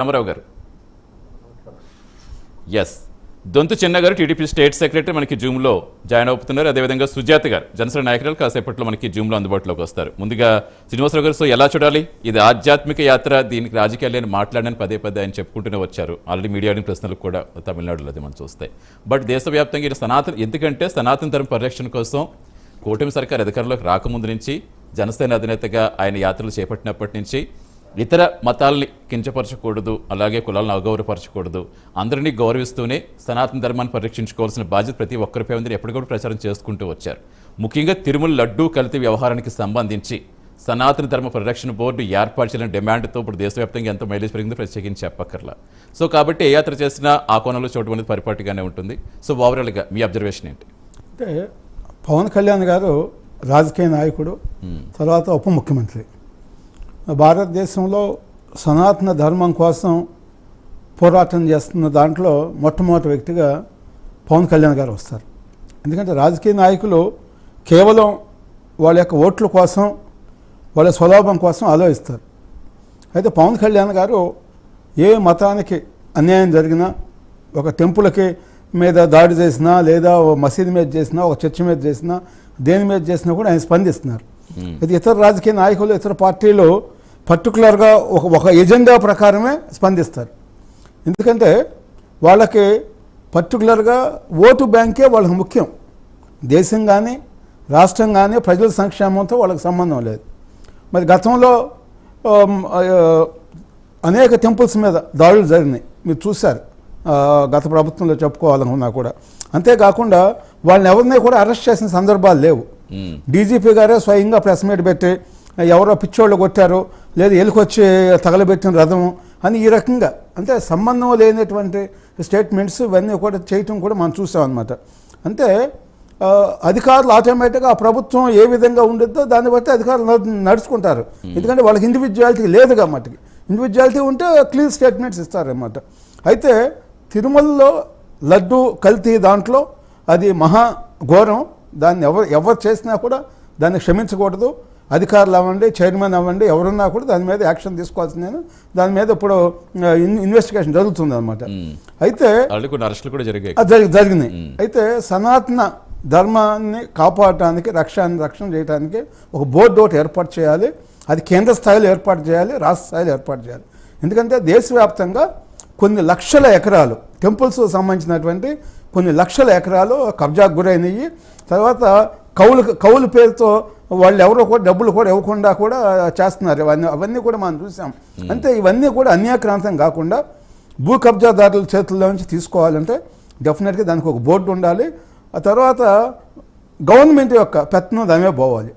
రామారావు గారు. ఎస్ దొంతు చిన్న గారు టీడీపీ స్టేట్ సెక్రటరీ మనకి జూమ్లో జాయిన్ అవుతున్నారు. అదేవిధంగా సుజాత గారు జనసేన నాయకురాలు కాసేపట్లో మనకి జూమ్లో అందుబాటులోకి వస్తారు. ముందుగా శ్రీనివాసరావు గారు సో ఎలా చూడాలి? ఇది ఆధ్యాత్మిక యాత్ర దీనికి రాజకీయాలు మాట్లాడని పదే పదే ఆయన చెప్పుకుంటూనే వచ్చారు. ఆల్రెడీ మీడియా ప్రశ్నలు కూడా తమిళనాడులో అది మనం చూస్తే. బట్ దేశవ్యాప్తంగా ఇది సనాతన ఎందుకంటే సనాతన ధర్మ పరిరక్షణ కోసం కూటమి సర్కార్ అధికారంలోకి రాకముందు నుంచి జనసేన అధినేతగా ఆయన యాత్రలు చేపట్టినప్పటి నుంచి ఇతర మతాల్ని కించపరచకూడదు అలాగే కులాలను అగౌరవపరచకూడదు. అందరినీ గౌరవిస్తూనే సనాతన ధర్మాన్ని పరిరక్షించుకోవాల్సిన బాధ్యత ప్రతి ఒక్కరిపై ఉందని ఎప్పటికప్పుడు ప్రచారం చేసుకుంటూ వచ్చారు. ముఖ్యంగా తిరుమల లడ్డూ కల్తీ వ్యవహారానికి సంబంధించి సనాతన ధర్మ పరిరక్షణ బోర్డు ఏర్పాటు చేయాలని డిమాండ్తో ఇప్పుడు దేశవ్యాప్తంగా ఎంత మైలేజ్ పెరిగిందో ప్రత్యేకించి చెప్పక్కర్లా. సో కాబట్టి ఏ యాత్ర చేసినా ఆ కోణంలో చూడడం అనేది పరిపాటిగానే ఉంటుంది. సో ఓవరాల్గా మీ అబ్జర్వేషన్ ఏంటి? అంటే పవన్ కళ్యాణ్ గారు రాజకీయ నాయకుడు తర్వాత ఉప ముఖ్యమంత్రి. భారతదేశంలో సనాతన ధర్మం కోసం పోరాటం చేస్తున్న దాంట్లో మొట్టమొదటి వ్యక్తిగా పవన్ కళ్యాణ్ గారు వస్తారు. ఎందుకంటే రాజకీయ నాయకులు కేవలం వాళ్ళ యొక్క ఓట్ల కోసం వాళ్ళ స్వలాభం కోసం ఆలోచిస్తారు. అయితే పవన్ కళ్యాణ్ గారు ఏ మతానికి అన్యాయం జరిగినా ఒక టెంపుల్కి మీద దాడి చేసినా లేదా ఓ మసీదు మీద చేసినా ఒక చర్చి మీద చేసినా దేని మీద చేసినా కూడా ఆయన స్పందిస్తున్నారు. ఇది ఇతర రాజకీయ నాయకులు ఇతర పార్టీలు పర్టికులర్గా ఒక ఒక ఎజెండా ప్రకారమే స్పందిస్తారు. ఎందుకంటే వాళ్ళకి పర్టికులర్గా ఓటు బ్యాంకే వాళ్ళకి ముఖ్యం. దేశం కానీ రాష్ట్రం కానీ ప్రజల సంక్షేమంతో వాళ్ళకి సంబంధం లేదు. మరి గతంలో అనేక టెంపుల్స్ మీద దాడులు జరిగినాయి. మీరు చూశారు. గత ప్రభుత్వంలో చెప్పుకోవాలనుకున్నా కూడా. అంతేకాకుండా వాళ్ళని ఎవరిని కూడా అరెస్ట్ చేసిన సందర్భాలు లేవు. డీజీపీ గారే స్వయంగా ప్రెస్ మీట్ పెట్టి ఎవరో పిచ్చోళ్ళు కొట్టారు లేదా ఎలుకొచ్చి తగలబెట్టిన రథం అని ఈ రకంగా. అంటే సంబంధం లేనటువంటి స్టేట్మెంట్స్ ఇవన్నీ కూడా చేయటం కూడా మనం చూసాం అనమాట అంటే అధికారులు ఆటోమేటిక్గా ఆ ప్రభుత్వం ఏ విధంగా ఉండిద్దో దాన్ని బట్టి అధికారులు నడు- నడుచుకుంటారు. ఎందుకంటే వాళ్ళకి ఇండివిజువాలిటీ లేదు కాబట్టి. ఇండివిజువాలిటీ ఉంటే క్లియర్ స్టేట్మెంట్స్ ఇస్తారన్నమాట. అయితే తిరుమలలో లడ్డు కల్తీ దాంట్లో అది మహా ఘోరం. దాన్ని ఎవరు ఎవరు చేసినా కూడా దాన్ని క్షమించకూడదు. అధికారులు అవ్వండి చైర్మన్ అవ్వండి ఎవరున్నా కూడా దాని మీద యాక్షన్ తీసుకోవాల్సిందేను. దాని మీద ఇప్పుడు ఇన్వెస్టిగేషన్ జరుగుతుంది అనమాట. అయితే అరెస్టులు కూడా జరిగాయి. జరిగినాయి. అయితే సనాతన ధర్మాన్ని కాపాడటానికి రక్షణ రక్షణ చేయడానికి ఒక బోర్డు ఒకటి ఏర్పాటు చేయాలి. అది కేంద్ర స్థాయిలో ఏర్పాటు చేయాలి రాష్ట్ర స్థాయిలో ఏర్పాటు చేయాలి. ఎందుకంటే దేశవ్యాప్తంగా కొన్ని లక్షల ఎకరాలు టెంపుల్స్ సంబంధించినటువంటి కొన్ని లక్షల ఎకరాలు కబ్జాకు గురైనవి తర్వాత కౌలు కౌలు పేరుతో వాళ్ళు ఎవరో కూడా డబ్బులు కూడా ఇవ్వకుండా కూడా చేస్తున్నారు. అవన్నీ అవన్నీ కూడా మనం చూసాం. అంటే ఇవన్నీ కూడా అన్యాక్రాంతం కాకుండా భూ కబ్జాదారుల చేతుల్లో నుంచి తీసుకోవాలంటే డెఫినెట్గా దానికి ఒక బోర్డు ఉండాలి. ఆ తర్వాత గవర్నమెంట్ యొక్క పెత్తనం దామే పోవాలి.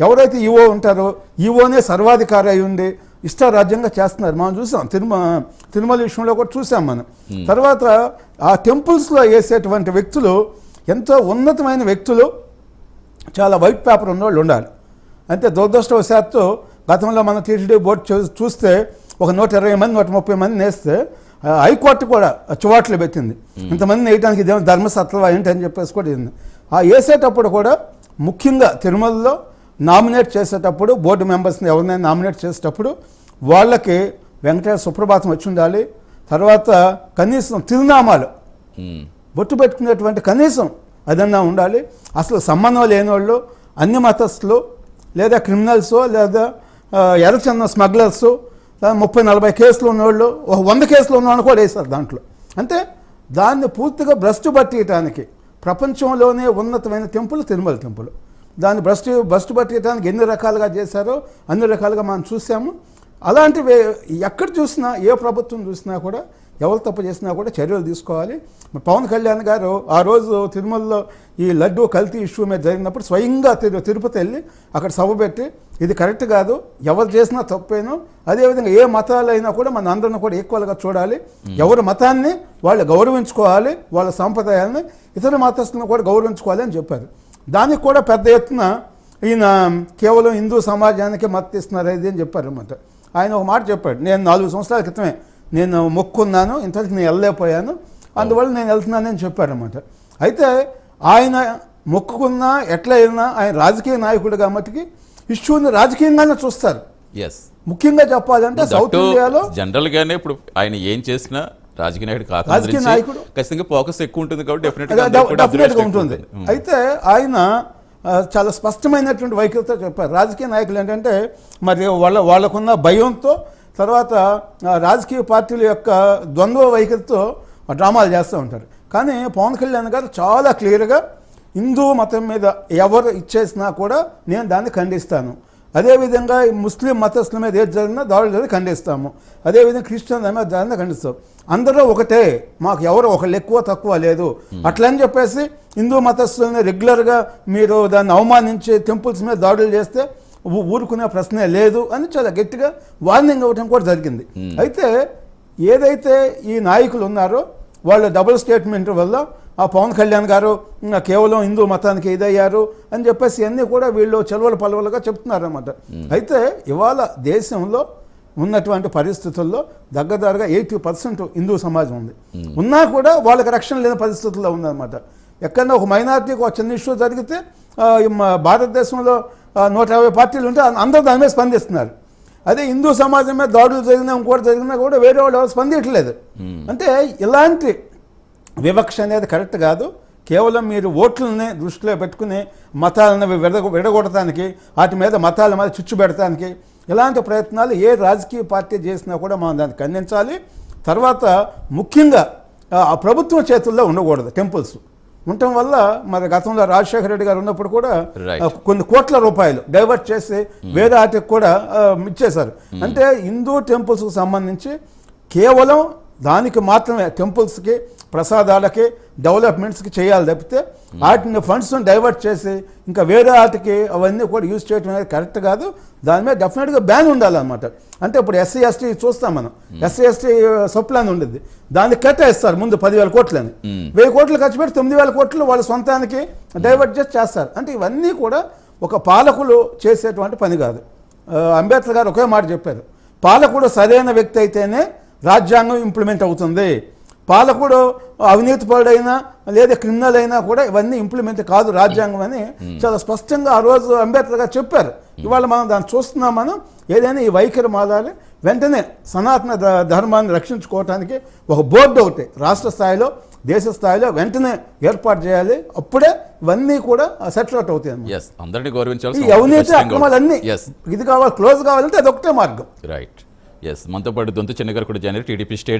ఎవరైతే ఈవో ఉంటారో ఈవోనే సర్వాధికారి అయి ఉండి ఇష్టారాజ్యంగా చేస్తున్నారు. మనం చూసాం తిరుమల తిరుమల విషయంలో కూడా చూసాం మనం. తర్వాత ఆ టెంపుల్స్లో వేసేటువంటి వ్యక్తులు ఎంతో ఉన్నతమైన వ్యక్తులు చాలా వైట్ పేపర్ ఉన్నవాళ్ళు ఉండాలి. అంతే దురదృష్టవశాత్తు గతంలో మన టీటీడీ బోర్డు చూ- చూస్తే ఒక నూట ఇరవై మంది నూట ముప్పై మంది వేస్తే ఆ, హైకోర్టు కూడా చివాట్లు పెట్టింది. ఇంతమంది వేయడానికి ఇదేమో ధర్మసత్వ ఏంటి అని చెప్పేసి కూడా ఇది ఆ వేసేటప్పుడు కూడా ముఖ్యంగా తిరుమలలో నామినేట్ చేసేటప్పుడు బోర్డు మెంబర్స్ని ఎవరినైనా నామినేట్ చేసేటప్పుడు వాళ్ళకి వెంకటేశ్వర సుప్రభాతం వచ్చి ఉండాలి. తర్వాత కనీసం తిరునామాలు. బొట్టు పెట్టుకునేటువంటి కనీసం అదన్నా ఉండాలి. అసలు సంబంధం లేని వాళ్ళు అన్ని మతస్థులు లేదా క్రిమినల్స్ లేదా ఆ, స్మగ్లర్స్ ముప్పై నలభై కేసులు ఉన్నవాళ్ళు ఒక వంద కేసులు ఉన్నవాళ్ళు కూడా వేశారు దాంట్లో. అంటే దాన్ని పూర్తిగా భ్రష్టు పట్టియటానికి ప్రపంచంలోనే ఉన్నతమైన టెంపుల్ తిరుమల టెంపుల్. దాన్ని భ్రష్టు భ్రష్టు పట్టియటానికి ఎన్ని రకాలుగా చేశారో అన్ని రకాలుగా మనం చూసాము. అలాంటివి ఎక్కడ చూసినా ఏ ప్రభుత్వం చూసినా కూడా ఎవరు తప్పు చేసినా కూడా చర్యలు తీసుకోవాలి. పవన్ కళ్యాణ్ గారు ఆ రోజు తిరుమలలో ఈ లడ్డు కల్తీ ఇష్యూ మీద జరిగినప్పుడు స్వయంగా తిరు తిరుపతి వెళ్ళి అక్కడ సభ పెట్టి ఇది కరెక్ట్ కాదు ఎవరు చేసినా తప్పేను. అదేవిధంగా ఏ మతాలైనా కూడా మన అందరిని కూడా ఈక్వల్గా చూడాలి. ఎవరి మతాన్ని వాళ్ళు గౌరవించుకోవాలి వాళ్ళ సాంప్రదాయాన్ని ఇతర మతస్థులను కూడా గౌరవించుకోవాలి అని చెప్పారు. దానికి కూడా పెద్ద ఎత్తున ఈయన కేవలం హిందూ సమాజానికి మద్దతు ఇస్తున్నారు ఇది అని చెప్పారు అనమాట ఆయన ఒక మాట చెప్పాడు నేను నాలుగు సంవత్సరాల క్రితమే నేను మొక్కున్నాను ఇంతవరకు నేను వెళ్ళలేకపోయాను. అందువల్ల నేను వెళ్తున్నానని చెప్పారన్నమాట. అయితే ఆయన మొక్కుకున్నా ఎట్లా అయినా ఆయన రాజకీయ నాయకుడు కాబట్టి ఇష్యూని రాజకీయంగానే చూస్తారు. ఎస్ ముఖ్యంగా చెప్పాలంటే సౌత్ ఇండియాలో జనరల్ గానే ఇప్పుడు ఆయన ఏం చేసినా రాజకీయ నాయకుడు రాజకీయ నాయకుడు. ఖచ్చితంగా ఫోకస్ ఎక్కువ ఉంటుంది కాబట్టి డెఫినెట్గా ఉంటుంది. అయితే ఆయన చాలా స్పష్టమైనటువంటి వైఖరితో చెప్పారు. రాజకీయ నాయకులు ఏంటంటే మరి వాళ్ళ వాళ్ళకున్న భయంతో తర్వాత రాజకీయ పార్టీల యొక్క ద్వంద్వ వైఖరితో డ్రామాలు చేస్తూ ఉంటారు. కానీ పవన్ కళ్యాణ్ గారు చాలా క్లియర్గా హిందూ మతం మీద ఎవరు ఇచ్చేసినా కూడా నేను దాన్ని ఖండిస్తాను. అదేవిధంగా ముస్లిం మతస్థుల మీద ఏది జరిగినా దాడులు జరిగి ఖండిస్తాము. అదేవిధంగా క్రిస్టియన్ మీద జరిగినా ఖండిస్తాం అందరూ ఒకటే మాకు ఎవరు ఒకళ్ళు ఎక్కువ తక్కువ లేదు. అట్లని చెప్పేసి హిందూ మతస్థులని రెగ్యులర్గా మీరు దాన్ని అవమానించి టెంపుల్స్ మీద దాడులు చేస్తే ఊరుకునే ప్రశ్నే లేదు అని చాలా గట్టిగా వార్నింగ్ ఇవ్వడం కూడా జరిగింది. అయితే ఏదైతే ఈ నాయకులు ఉన్నారో వాళ్ళు డబుల్ స్టేట్మెంట్ వల్ల ఆ పవన్ కళ్యాణ్ గారు "ఇంకా కేవలం హిందూ మతానికి ఇదయ్యారు అని చెప్పేసి అన్నీ కూడా వీళ్ళు చెలవలు పలవలుగా చెప్తున్నారన్నమాట. అయితే ఇవాళ దేశంలో ఉన్నటువంటి పరిస్థితుల్లో దగ్గరగా ఎయిటీ పర్సెంట్ హిందూ సమాజం ఉంది. ఉన్నా కూడా వాళ్ళకి రక్షణ లేని పరిస్థితుల్లో ఉందన్నమాట. ఎక్కడన్నా ఒక మైనారిటీకి ఒక చిన్న ఇష్యూ జరిగితే భారతదేశంలో నూట యాభై పార్టీలు ఉంటే అందరూ దాని మీద స్పందిస్తున్నారు. అదే హిందూ సమాజం మీద దాడులు జరిగినా ఇంకోటి జరిగినా కూడా వేరే వాళ్ళు ఎవరు స్పందించట్లేదు. అంటే ఇలాంటి వివక్ష అనేది కరెక్ట్ కాదు. కేవలం మీరు ఓట్లని దృష్టిలో పెట్టుకుని మతాలను విడ విడగొడటానికి వాటి మీద మతాల మీద చుచ్చు పెడటానికి ఇలాంటి ప్రయత్నాలు ఏ రాజకీయ పార్టీ చేసినా కూడా మనం దాన్ని ఖండించాలి. తర్వాత ముఖ్యంగా ఆ ప్రభుత్వం చేతుల్లో ఉండకూడదు టెంపుల్స్. ఉండటం వల్ల మరి గతంలో రాజశేఖర రెడ్డి గారు ఉన్నప్పుడు కూడా కొన్ని కోట్ల రూపాయలు డైవర్ట్ చేసి వేరే వాటికి కూడా ఇచ్చేశారు. అంటే హిందూ టెంపుల్స్కి సంబంధించి కేవలం దానికి మాత్రమే టెంపుల్స్కి ప్రసాదాలకి డెవలప్మెంట్స్కి చేయాలి తప్పితే వాటిని ఫండ్స్ని డైవర్ట్ చేసి ఇంకా వేరే వాటికి అవన్నీ కూడా యూజ్ చేయడం అనేది కరెక్ట్ కాదు. దాని మీద డెఫినెట్గా బ్యాన్ ఉండాలన్నమాట. అంటే ఇప్పుడు ఎస్సీ ఎస్టీ చూస్తాం మనం. ఎస్సీ ఎస్టీ సబ్ ప్లాన్ ఉండేది. దానికి కేటాయిస్తారు ముందు పదివేల కోట్లని. వెయ్యి కోట్లు ఖర్చు పెట్టి తొమ్మిది వేల కోట్లు వాళ్ళ సొంతానికి డైవర్ట్ చేసి చేస్తారు. అంటే ఇవన్నీ కూడా ఒక పాలకులు చేసేటువంటి పని కాదు. అంబేద్కర్ గారు ఒకే మాట చెప్పారు. పాలకుడు సరైన వ్యక్తి అయితేనే రాజ్యాంగం ఇంప్లిమెంట్ అవుతుంది. పాలకుడు అవినీతి పరుడైనా లేదా క్రిమినల్ అయినా కూడా ఇవన్నీ ఇంప్లిమెంట్ కాదు రాజ్యాంగం అని చాలా స్పష్టంగా ఆ రోజు అంబేద్కర్ గారు చెప్పారు. ఇవాళ మనం దాన్ని చూస్తున్నాం మనం ఏదైనా ఈ వైఖరి మారాలి. వెంటనే సనాతన ధర్మాన్ని రక్షించుకోవటానికి ఒక బోర్డు ఒకటి రాష్ట్ర స్థాయిలో దేశ స్థాయిలో వెంటనే ఏర్పాటు చేయాలి. అప్పుడే ఇవన్నీ కూడా సెటిల్ అవుట్ అవుతాయి అందరినీ ఈ గౌరవించాల్సిన అవినీతి అక్రమాలన్నీ ఇది కావాలి క్లోజ్ కావాలంటే అది ఒకటే మార్గం. రైట్ ఎస్ మనతో పాటు దొంతు చెన్నగారు కూడా జాయిన్ టీడీపీ స్టేట్